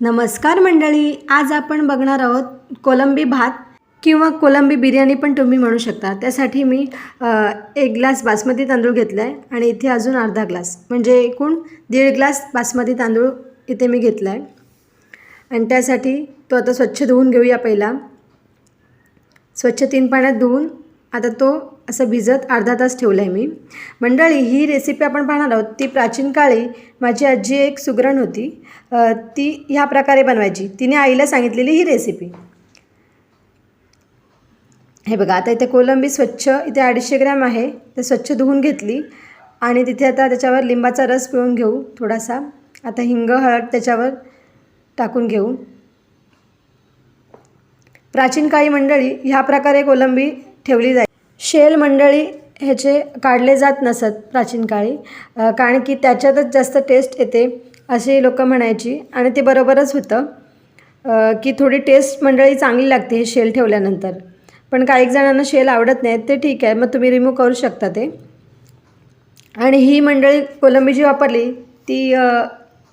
नमस्कार मंडळी आज आपण बघणार आहोत कोलंबी भात किंवा कोलंबी बिर्याणी पण तुम्ही म्हणू शकता. त्यासाठी मी एक ग्लास बासमती तांदूळ घेतला आहे आणि इथे अजून अर्धा ग्लास. म्हणजे एकूण दीड ग्लास बासमती तांदूळ इथे मी घेतला आहे आणि त्यासाठी तो आता स्वच्छ धुवून घेऊया पहिला. स्वच्छ तीन पाण्यात धुवून आता तो असं भिजत अर्धा तास ठेवला आहे मी. मंडळी ही रेसिपी आपण पाहणार आहोत. ती प्राचीन काळी माझी आजी एक सुगरण होती. ती ह्या प्रकारे बनवायची. तिने आईला सांगितलेली ही रेसिपी हे बघा आता इथे कोलंबी स्वच्छ इथे अडीचशे ग्रॅम आहे. ते स्वच्छ धुवून घेतली. आणि तिथे आता त्याच्यावर लिंबाचा रस पिळून घेऊ थोडासा. आता हिंग हळद त्याच्यावर टाकून घेऊ. प्राचीन काळी मंडळी ह्या प्रकारे कोलंबी ठेवली जाई शेल मंडळी ह्याचे काढले जात नसत प्राचीन काळी. कारण की त्याच्यातच जास्त टेस्ट येते असे लोक म्हणायची आणि ते बरोबरच होतं. की थोडी टेस्ट मंडळी चांगली लागते हे शेल ठेवल्यानंतर. पण काही जणांना शेल आवडत नाहीत ते ठीक आहे मग तुम्ही रिमूव्ह करू शकता ते. आणि ही मंडळी कोलंबी जी वापरली ती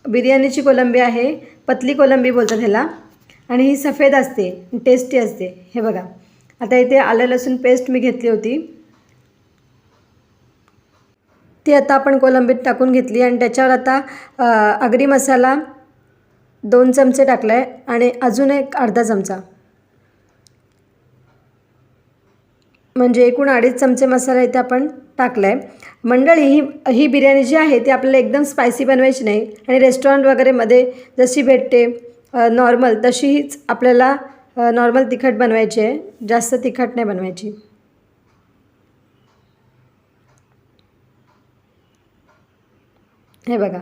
बिर्याणीची कोलंबी आहे पतली कोलंबी बोलतात ह्याला. आणि ही सफेद असते टेस्टी असते हे बघा. आता इथे आलं लसूण पेस्ट मी घेतली होती. ती आता आपण कोलंबीत टाकून घेतली आणि त्याच्यावर आता अ, आगरी मसाला दोन चमचे टाकला आहे आणि अजून एक अर्धा चमचा. म्हणजे एकूण अडीच चमचे मसाला इथे आपण टाकला आहे मंडळी ही ही बिर्याणी जी आहे ती आपल्याला एकदम स्पायसी बनवायची नाही आणि रेस्टॉरंट वगैरेमध्ये जशी भेटते नॉर्मल तशीच आपल्याला नॉर्मल तिखट बनवायची. आहे जास्त तिखट नाही बनवायची. हे बघा.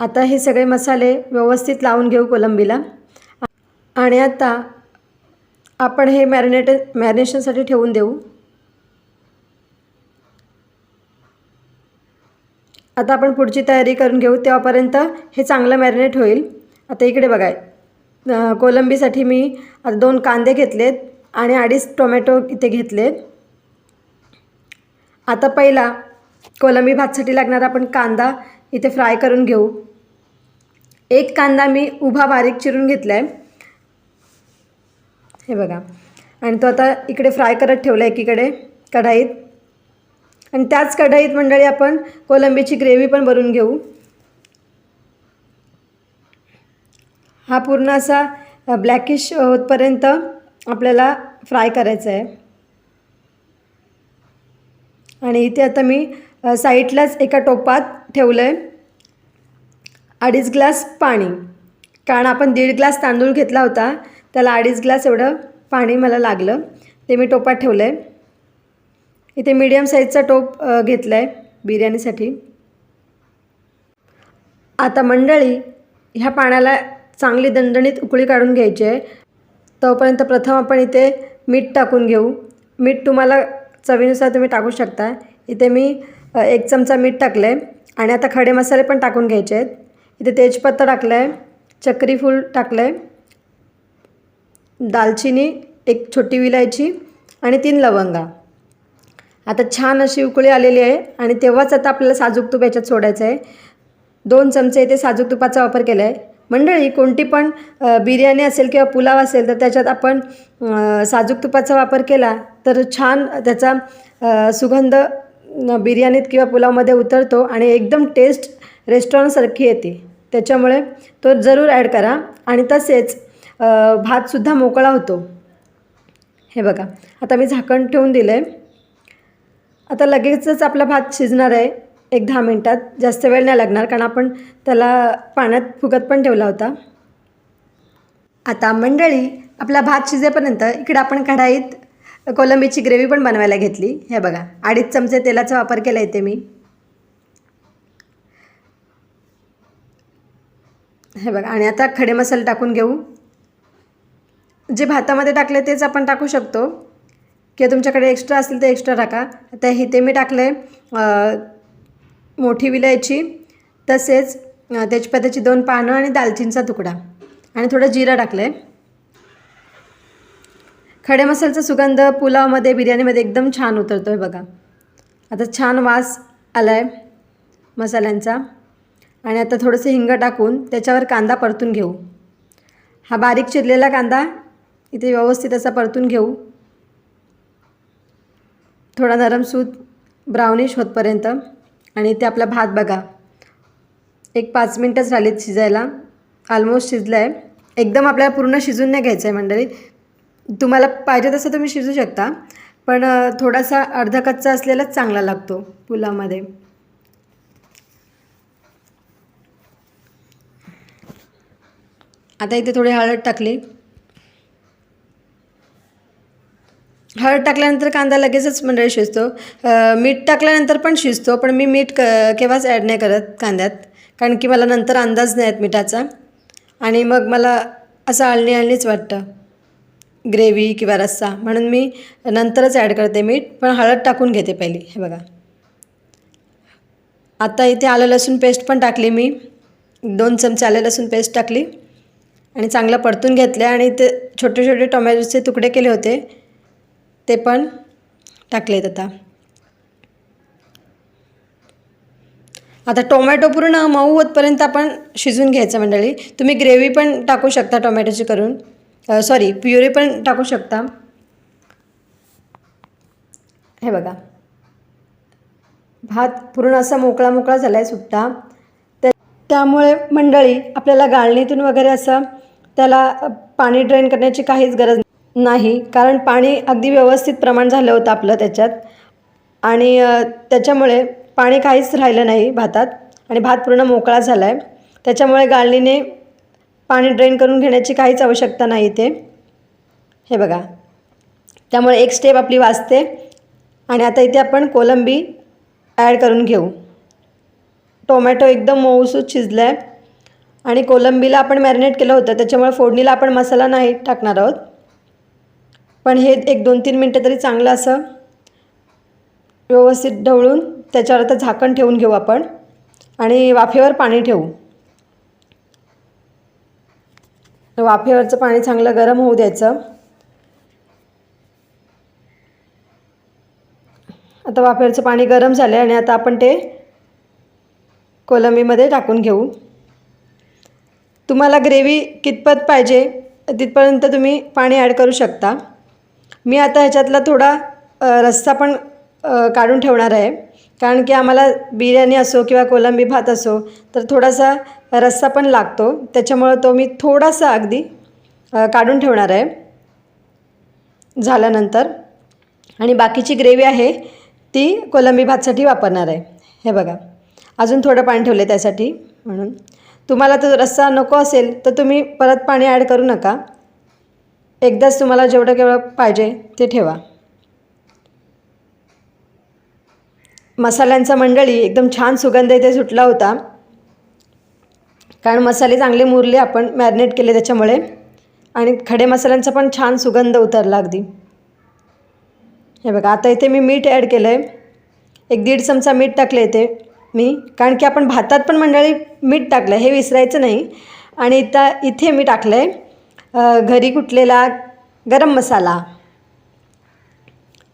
आता हे सगळे मसाले व्यवस्थित लावून घेऊ कोलंबीला. आणि आता आपण हे मॅरिनेट मॅरिनेशनसाठी ठेवून देऊ. आता आपण पुढची तयारी करून घेऊ. तेव्हापर्यंत हे चांगलं मॅरिनेट होईल. आता इकडे बघा. कोलंबीसाठी मी आता दोन कांदे घेतलेत आणि अडीच टोमॅटो इथे घेतलेत. आता पहिला कोलंबी भातसाठी लागणारा आपण कांदा इथे फ्राय करून घेऊ. एक कांदा मी उभा बारीक चिरून घेतला आहे हे बघा. आणि तो आता इकडे फ्राय करत ठेवला आहे एकीकडे कढाईत. आणि त्याच कढाईत मंडळी आपण कोलंबीची ग्रेव्ही पण भरून घेऊ. हा पूर्ण असा ब्लॅकिश होतपर्यंत आपल्याला फ्राय करायचा आहे. आणि इथे आता मी साईडलाच एका टोपात ठेवलं आहे अडीच ग्लास पाणी. कारण आपण दीड ग्लास तांदूळ घेतला होता त्याला अडीच ग्लास एवढं पाणी मला लागलं. ते मी टोपात ठेवलं आहे इथे मीडियम साईजचा टोप घेतला आहे बिर्याणीसाठी. आता मंडळी ह्या पाण्याला चांगली दणदणीत उकळी काढून घ्यायची आहे. तोपर्यंत प्रथम आपण इथे मीठ टाकून घेऊ. मीठ तुम्हाला चवीनुसार तुम्ही टाकू शकता. इथे मी एक चमचा मीठ टाकलं आहे आणि आता खडे मसाले पण टाकून घ्यायचे आहेत. इथे तेजपत्ता टाकला आहे चक्री फूल टाकलं आहे दालचिनी एक छोटी विलायची आणि तीन लवंगा. आता छान अशी उकळी आलेली आहे आणि तेव्हाच आता आपल्याला साजूक तूप याच्यात सोडायचं आहे दोन चमचे इथे साजूक तुपाचा वापर केला आहे मंडळी कोणती पण बिर्याणी असेल किंवा पुलाव असेल तर त्याच्यात आपण साजूक तुपाचा वापर केला तर छान त्याचा सुगंध बिर्याणीत किंवा पुलावमध्ये उतरतो आणि एकदम टेस्ट रेस्टॉरंटसारखी येते. त्याच्यामुळे तो जरूर ॲड करा. आणि तसेच भातसुद्धा मोकळा होतो. हे बघा आता मी झाकण ठेवून दिलं आहे आता लगेचच आपला भात शिजणार आहे. एक दहा मिनटात. जास्त वेळ नाही लागणार कारण आपण त्याला पाण्यात फुगत पण ठेवला होता. आता मंडळी आपला भात शिजेपर्यंत इकडे आपण कढाईत कोलंबीची ग्रेव्ही पण बनवायला घेतली. हे बघा अडीच चमचे तेलाचा वापर केला इथे मी. हे बघा आणि आता खडे मसाले टाकून घेऊ. जे भातामध्ये टाकले तेच आपण टाकू शकतो. किंवा तुमच्याकडे एक्स्ट्रा असतील ते एक्स्ट्रा टाका. आता इथे मी टाकलं आहे मोठी विलायची तसेच तेजपत्याची तेजपत्त्याची दोन पानं आणि दालचिनीचा तुकडा. आणि थोडं जिरं टाकलं आहे खडे मसाल्याचा सुगंध पुलावमध्ये बिर्याणीमध्ये एकदम छान उतरतो आहे बघा. आता छान वास आला आहे मसाल्यांचा. आणि आता थोडंसं हिंग टाकून त्याच्यावर कांदा परतून घेऊ. हा बारीक चिरलेला कांदा इथे व्यवस्थित असा परतून घेऊ. थोडा नरमसूत ब्राउनिश होतपर्यंत. आणि इथे आपला भात बघा. एक पाच मिनटंच राहिलीत शिजायला. ऑलमोस्ट शिजलं आहे एकदम आपल्याला पूर्ण शिजून नाही घ्यायचं आहे मंडळी. तुम्हाला पाहिजे तसं तुम्ही शिजू शकता. पण थोडासा अर्धा कच्चा असलेलाच चांगला लागतो पुलामध्ये. आता इथे थोडी हळद टाकली. हळद टाकल्यानंतर कांदा लगेचच मंडळी शिजतो. मीठ टाकल्यानंतर पण शिजतो पण मी मीठ क केव्हाच ॲड नाही करत कांद्यात. कारण की मला नंतर अंदाज नाही आहेत मिठाचा. आणि मग मला असं अळणी आळणीच वाटतं. ग्रेव्ही किंवा रस्सा. म्हणून मी नंतरच ॲड करते मीठ पण हळद टाकून घेते पहिली. हे बघा. आता इथे आलं लसूण पेस्ट पण टाकली मी. दोन चमचे आलं लसूण पेस्ट टाकली. आणि चांगलं परतून घेतलं. आणि ते छोटे छोटे टोमॅटोचे तुकडे केले होते. ते पण टाकलेत आता. आता टोमॅटो पूर्ण मऊ होतपर्यंत आपण शिजून घ्यायचं मंडळी. तुम्ही ग्रेव्ही पण टाकू शकता टोमॅटोची करून. सॉरी प्युरी पण टाकू शकता. हे बघा. भात पूर्ण असा मोकळा मोकळा झाला आहे सुट्टा. त्या त्यामुळे मंडळी आपल्याला गाळणीतून वगैरे असं त्याला पाणी ड्रेन करण्याची काहीच गरज नाही नाही कारण पाणी अगदी व्यवस्थित प्रमाण झालं होतं आपलं त्याच्यात. आणि त्याच्यामुळे पाणी काहीच राहिलं नाही भातात आणि भात पूर्ण मोकळा झाला आहे त्याच्यामुळे गाळणीने पाणी ड्रेन करून घेण्याची काहीच आवश्यकता नाही इथे. हे बघा. त्यामुळे एक स्टेप आपली वाचते आणि आता इथे आपण कोलंबी ॲड करून घेऊ. टोमॅटो एकदम मऊसूत शिजला आहे आणि कोलंबीला आपण मॅरिनेट केलं होतं त्याच्यामुळे फोडणीला आपण मसाला नाही टाकणार आहोत. पण हे एक दोन तीन मिनटं तरी चांगलं असं व्यवस्थित ढवळून त्याच्यावर आता झाकण ठेवून घेऊ आपण. आणि वाफेवर पाणी ठेवू. वाफेवरचं पाणी चांगलं गरम होऊ द्यायचं. आता वाफेवरचं पाणी गरम झालं आहे आणि आता आपण ते कोलंबीमध्ये टाकून घेऊ. तुम्हाला ग्रेव्ही कितपत पाहिजे तिथपर्यंत तुम्ही पाणी ॲड करू शकता. मी आता ह्याच्यातला थोडा रस्सा पण काढून ठेवणार आहे. कारण की आम्हाला बिर्याणी असो किंवा कोलंबी भात असो तर थोडासा रस्सा पण लागतो. त्याच्यामुळं तो मी थोडासा अगदी काढून ठेवणार आहे. झाल्यानंतर. आणि बाकीची ग्रेव्ही आहे ती कोलंबी भातसाठी वापरणार आहे. हे बघा. अजून थोडं पाणी ठेवलं त्यासाठी. म्हणून. तुम्हाला तो रस्सा नको असेल तर तुम्ही परत पाणी ॲड करू नका. एकदाच तुम्हाला जेवढं केवढं पाहिजे ते ठेवा. मसाल्यांचा मंडळी एकदम छान सुगंध इथे सुटला होता. कारण मसाले चांगले मुरले आपण मॅरिनेट केले त्याच्यामुळे. आणि खडे मसाल्यांचा पण छान सुगंध उतरला अगदी. हे बघा आता इथे मी मीठ ॲड केलं आहे एक दीड चमचा मीठ टाकलं इथे मी. कारण की आपण भातात पण मंडळी मीठ टाकलं हे विसरायचं नाही. आणि इथं इथे मी टाकलं आहे घरी कुटलेला गरम मसाला.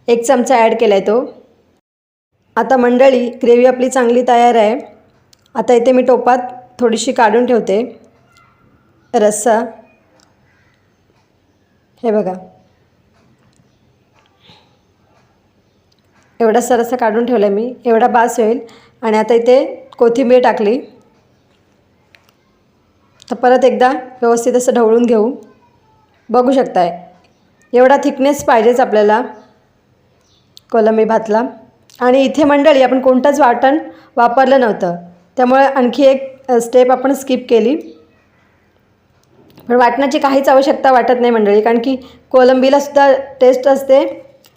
एक चमचा ॲड केला आहे तो. आता मंडळी ग्रेव्ही आपली चांगली तयार आहे. आता इथे मी टोपात थोडीशी काढून ठेवते. रस्सा. हे बघा. एवढा सरसा काढून ठेवला मी. एवढा बास होईल. आणि आता इथे कोथिंबीर टाकली. तर परत एकदा व्यवस्थित असं ढवळून घेऊ. बघू शकताय. एवढा थिकनेस पाहिजेच आपल्याला. कोलंबी भातला. आणि इथे मंडळी आपण कोणतंच वाटण वापरलं नव्हतं. त्यामुळे आणखी एक स्टेप आपण स्किप केली. पण वाटण्याची काहीच आवश्यकता वाटत नाही मंडळी कारण की कोलंबीलासुद्धा टेस्ट असते.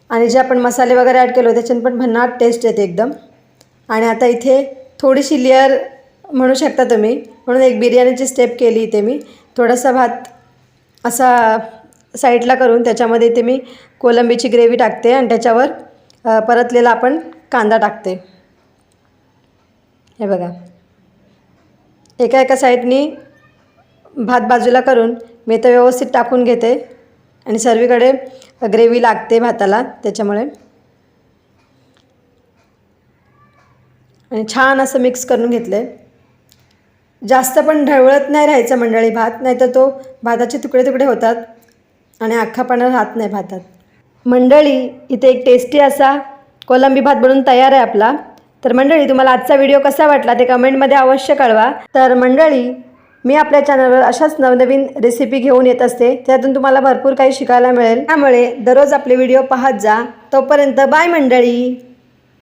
आणि जे आपण मसाले वगैरे ॲड केलो त्याच्यात पण भन्नाट टेस्ट येते एकदम. आणि आता इथे थोडीशी लेअर म्हणू शकता तुम्ही. म्हणून एक बिर्याणीची स्टेप केली इथे मी. थोडासा भात असा साईडला करून त्याच्यामध्ये ते मी कोलंबीची ग्रेव्ही टाकते आणि त्याच्यावर परतलेला आपण कांदा टाकते. हे बघा. एका एका साईडनी भात बाजूला करून मी तर व्यवस्थित टाकून घेते आणि सर्वीकडे ग्रेव्ही लागते भाताला त्याच्यामुळे. आणि छान असं मिक्स करून घेतलं आहे जास्त पण ढवळत नाही राहायचं मंडळी भात नाहीतर तो भाताचे तुकडे तुकडे होतात आणि अख्खापणा राहत नाही भातात. मंडळी इथे एक टेस्टी असा कोलंबी भात बनून तयार आहे आपला. तर मंडळी तुम्हाला आजचा व्हिडिओ कसा वाटला ते कमेंटमध्ये अवश्य कळवा. तर मंडळी मी आपल्या चॅनलवर अशाच नवनवीन रेसिपी घेऊन येत असते. त्यातून तुम्हाला भरपूर काही शिकायला मिळेल. त्यामुळे दररोज आपले व्हिडिओ पाहत जा. तोपर्यंत बाय मंडळी.